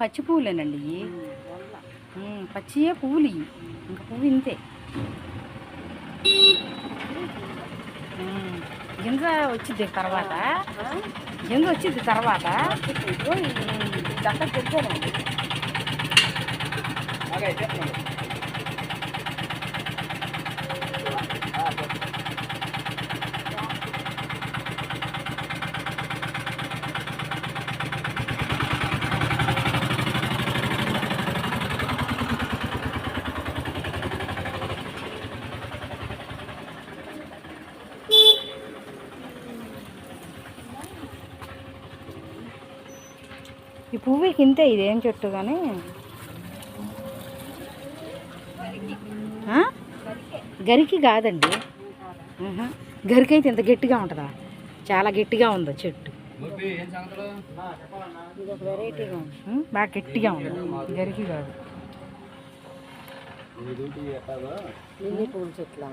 పచ్చి పువ్వులేనండి ఇవి. పచ్చియే పువ్వులు ఇవి. ఇంకా పువ్వు ఇంతే. గింజ వచ్చింది తర్వాత. గింజ వచ్చింది తర్వాత. ఇదంతా ఈ పువ్వుకి ఇంతే ఇదేం చెట్టు కానీ? గరికి కాదండి. గరికి అయితే ఇంత గట్టిగా ఉంటుందా? చాలా గట్టిగా ఉంది చెట్టు? వెరైటీగా ఉంది? బాగా గట్టిగా ఉంది. గరికి కాదు. లిల్లీ పూల చెట్ల.